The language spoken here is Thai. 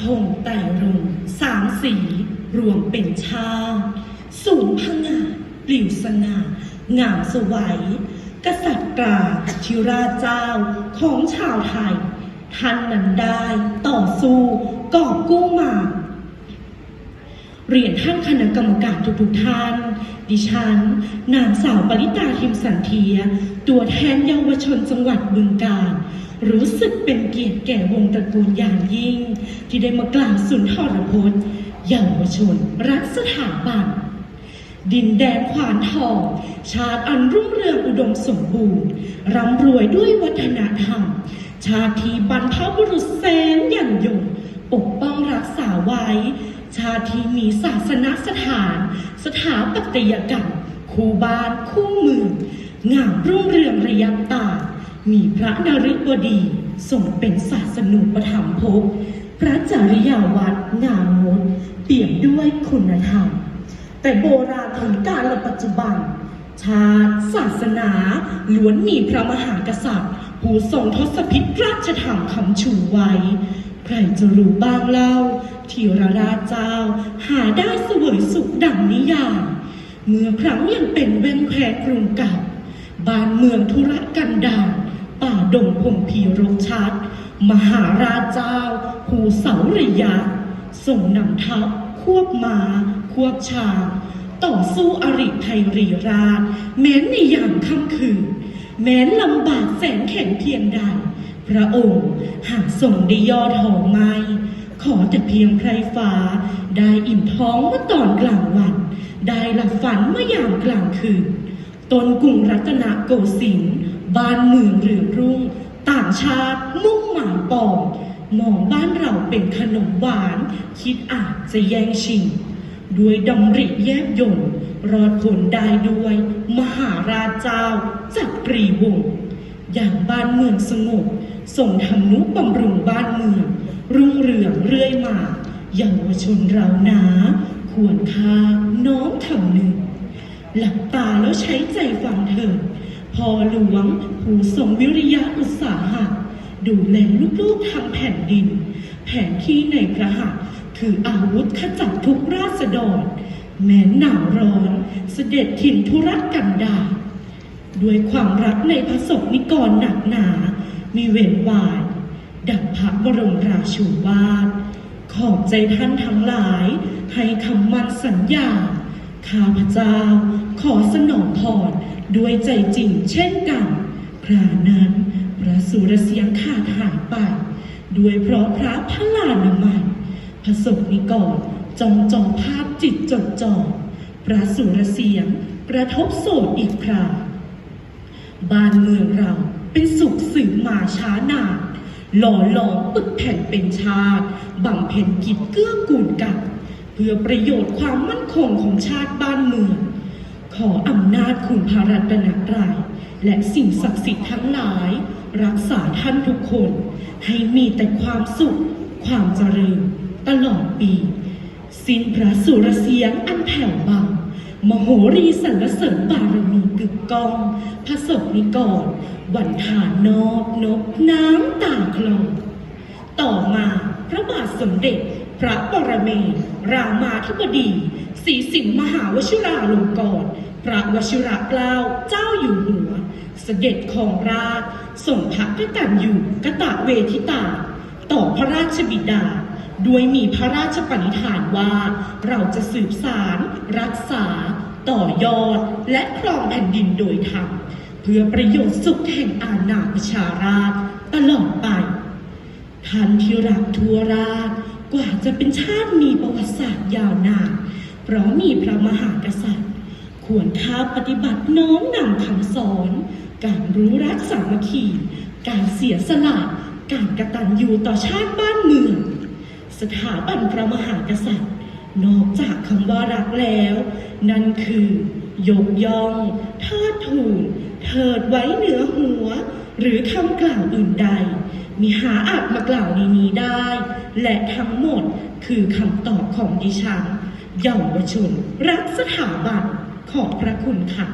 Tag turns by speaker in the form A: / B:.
A: ธงไต่รงสามสี รวมเป็นชาสูงพงาปลิวสง่างามสวัย กษัตริย์ตราธิราเจ้าของชาวไทย ท่านนั้นได้ต่อสู้กอบกู้มาเรียนท่านคณะกรรมการทุกๆท่าน ดิฉัน นางสาวปริตาทิมสันเทีย ตัวแทนเยาวชนจังหวัดบึงกาฬ รู้สึกเป็นเกียรติแก่วงตระกูลอย่างยิ่ง ที่ได้มากล่าวสุนทรพจน์เยาวชนรักสถาบันดินแดนขวานทอง ชาติอันรุ่งเรืองอุดมสมบูรณ์ ร่ำรวยด้วยวัฒนธรรม ชาติที่บรรพบุรุษแสนอยั่งยงปกป้องรักษาไว้ ชาติที่มีศาสนสถาน สถาปัตยกรรม คู่บ้านคู่เมืองงามรุ่งเรืองระยับตา มีพระนฤบดีทรงเป็นศาสนูปถัมภกพระจริยาวัดงามงดเปี่ยมด้วยคุณธรรม แต่โบราณถึงการละปัจจุบัน ชาติศาสนาล้วนมีพระมหากษัตริย์ ผู้ทรงทศพิธราชธรรมคำชูไว้ ใครจะรู้บ้างเล่าที่ระราชเจ้า หาได้เสวยสุขดังนิยามเมื่อครั้งยังเป็นแว่นแควกรุงเก่าบ้านเมืองธุรกันดาร ป่าดงพงพีรกชัด มหาราชเจ้าภูเสาระยะส่งนำทัพควบมา ควบชาต่อสู้อริไทยรีราช แม้นในยามค่ำคืน แม้นลำบากแสนเข็นเพียงใด พระองค์หากทรงได้ยอดหอไม้ขอแต่เพียงไพรฟ้า ได้อิ่มท้องเมื่อตอนกลางวัน ได้หลับฝันเมื่อยามกลางคืนตนกรุงรัตนโกสินทร์ บ้านเมืองเรืองรุ่ง ต่างชาติมุ่งหมายปองมองบ้านเราเป็นขนมหวาน คิดอาจจะแย่งชิง ด้วยดำริแยบยนต์รอดผลได้ด้วย มหาราชเจ้าจักรีวงศ์อย่างบ้านเมืองสงบส่งทำนุบำรุงบ้านเมือง รุ่งเรืองเรื่อยมาเยาวชนเรานา ควรค่าน้อมทำหนึ่ง หลับตาแล้วใช้ใจฟังเถิด พอหลวงผู้ทรงวิริยะอุตสาหะดูแลลูกๆทางแผ่นดิน แผนที่ในพระหัตถ์คืออาวุธขจัดทุกราษฎร แม้หนาวร้อนเสด็จถิ่นธุรกันดา ด้วยความรักในพระศกนิกรหนักหนา มีเว้นวายดังพระบรมราชูวาทขอบใจท่านทั้งหลาย ให้คำมั่นสัญญา ข้าพเจ้าขอสนองพร ด้วยใจจริงเช่นกันครานั้นพระสุรเสียงขาดหายไป ด้วยเพราะพระพลานามัยพระสงฆ์นิกรจองจองภาพจิตจดจ่อพระสุรเสียงกระทบโสดอีกคราบ้านเมืองเราเป็นสุขสืบมาช้านานหล่อหลอมปึกแผ่นเป็นชาติบำเพ็ญกิจเกื้อกูลกัน เพื่อประโยชน์ความมั่นคงของชาติบ้านเมือง ขออำนาจคุณพระรัตนตรัยและสิ่งศักดิ์สิทธิ์ทั้งหลาย รักษาท่านทุกคน ให้มีแต่ความสุข ความเจริญ ตลอดปี สิ้นพระสุรเสียงอันแผ่วเบามโหรีสรรเสริญบารมีกึกก้องพระศกนิกรวันฐานนอบนบน้ำตาคลอต่อมาพระบาทสมเด็จ ระปรเมศรามาธิบดีศรีสิงห์มหาวชิราลงกรณพระวชิระเกล้าเจ้าอยู่หัว เสด็จของราชส่งพระกตัญญูกตะเวทิตา ต่อพระราชบิดา ด้วยมีพระราชปณิธานว่า เราจะสืบสาร รักษา ต่อยอด และครองแผ่นดินโดยธรรม เพื่อประโยชน์สุขแห่งอาณาประชาราชตลอดไปท่านที่รักทั่วราช กว่าจะเป็นชาติมีประวัติศาสตร์ยาวนานเพราะมีพระมหากษัตริย์ ควรค่าปฏิบัติน้อมนำคำสอน การรู้รักสามัคคี การเสียสละการกระตัญญูต่อชาติบ้านเมือง สถาบันพระมหากษัตริย์ นอกจากคำว่ารักแล้ว นั่นคือยกย่องเทิดทูนเทิดไว้เหนือหัว หรือคำกล่าวอื่นใด มีหาอาจมากล่าวในนี้ได้ และทั้งหมดคือคำตอบของดิฉันเยาวชน รักสถาบันขอบพระคุณค่ะ